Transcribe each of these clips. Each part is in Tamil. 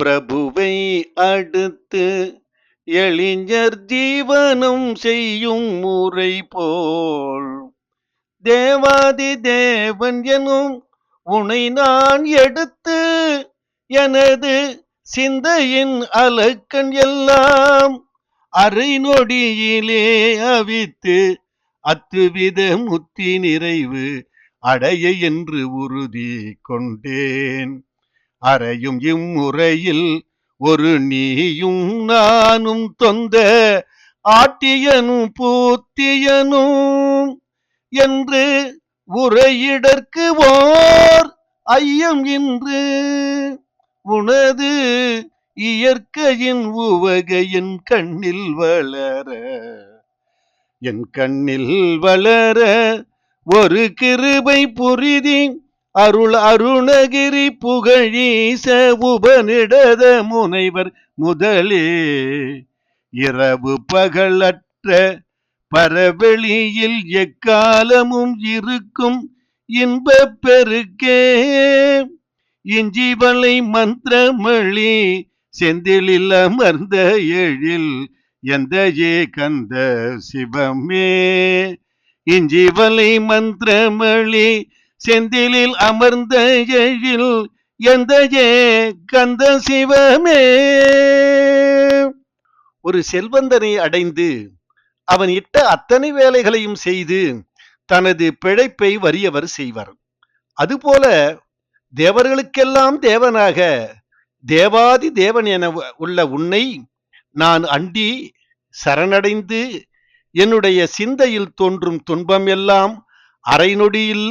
பிரபுவை அடுத்து எளிஞர் ஜீவனம் செய்யும் முறை போல். தேவாதி தேவன் எனும் உனை நான் எடுத்து எனது சிந்தையின் அலக்கண் எல்லாம் அரை நொடியிலே அவித்து அத்துவித முத்தி நிறைவு அடைய என்று உறுதி கொண்டேன். அறையும் இம்முறையில் ஒரு நீயும் நானும் தொந்த ஆட்டியனும் பூத்தியனும் என்று உரையிடற்கு ஓர் ஐயம் இன்று. உனது இயற்கையின் உவகையின் கண்ணில் வளர என் கண்ணில் வளர ஒரு கிருபை புரிதி அருள் அருணகிரி புகழீச உபனிடத முனைவர் முதலே. இரவு பகலற்ற பரவெளியில் எக்காலமும் இருக்கும் இன்பப் பெருக்கே. இஞ்சிவளை மந்திரமளி செந்திலில் அமர்ந்த எழில் எந்த ஏ கந்த சிவமே. இஞ்சிவலை மந்திரமளி செந்திலில் அமர்ந்த எழில் எந்த ஏ கந்த சிவமே. ஒரு செல்வந்தனை அடைந்து அவன் இட்ட அத்தனை வேலைகளையும் செய்து தனது பிழைப்பை வறியவர் செய்வர். அதுபோல தேவர்களுக்கெல்லாம் தேவனாக தேவாதி தேவன் என உள்ள உன்னை நான் அண்டி சரணடைந்து என்னுடைய சிந்தையில் தோன்றும் துன்பம் எல்லாம் அரைநொடியில்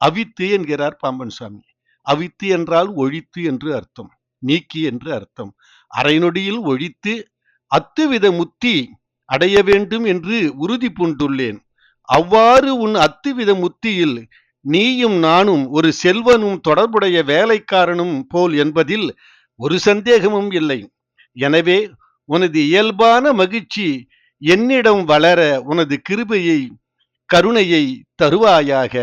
அவித்து என்கிறார் பாம்பன் சுவாமி அவித்து என்றால் ஒழித்து என்று அர்த்தம். நீக்கி என்று அர்த்தம். அரைநொடியில் ஒழித்து அத்துவித முத்தி அடைய வேண்டும் என்று உறுதி பூண்டுள்ளேன். அவ்வாறு உன் அத்துவித முத்தியில் நீயும் நானும் ஒரு செல்வனும் தொடர்புடைய வேலைக்காரனும் போல் என்பதில் ஒரு சந்தேகமும் இல்லை. எனவே உனது இயல்பான மகிழ்ச்சி என்னிடம் வளர உனது கிருபையை கருணையை தருவாயாக.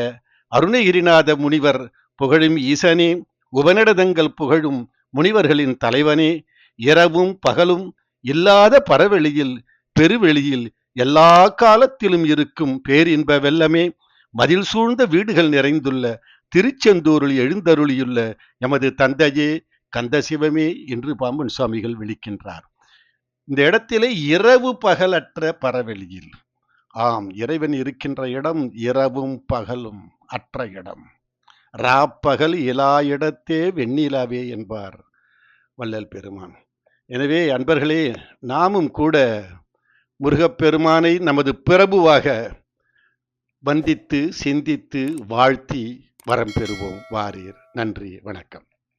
அருணகிரிநாத முனிவர் புகழும் ஈசனே உபனிடதங்கள் புகழும் முனிவர்களின் தலைவனே இரவும் பகலும் இல்லாத பரவெளியில் பெருவெளியில் எல்லா காலத்திலும் இருக்கும் பேரின்ப வெள்ளமே மதில் சூழ்ந்த வீடுகள் நிறைந்துள்ள திருச்செந்தூரில் எழுந்தருளியுள்ள எமது தந்தையே கந்த சிவமே என்று பாம்பன் சுவாமிகள் விழிக்கின்றார். இந்த இடத்திலே இரவு பகலற்ற பரவெளியில் ஆம் இறைவன் இருக்கின்ற இடம் இரவும் பகலும். அற்ற இடம். ராப்பகல் இலா இடத்தே வெண்ணிலாவே என்பார் வள்ளல் பெருமான். எனவே அன்பர்களே நாமும் கூட முருகப்பெருமானை நமது பிரபுவாக வந்தித்து சிந்தித்து வாழ்த்தி வரம் பெறுவோம். வாரீர். நன்றி. வணக்கம்.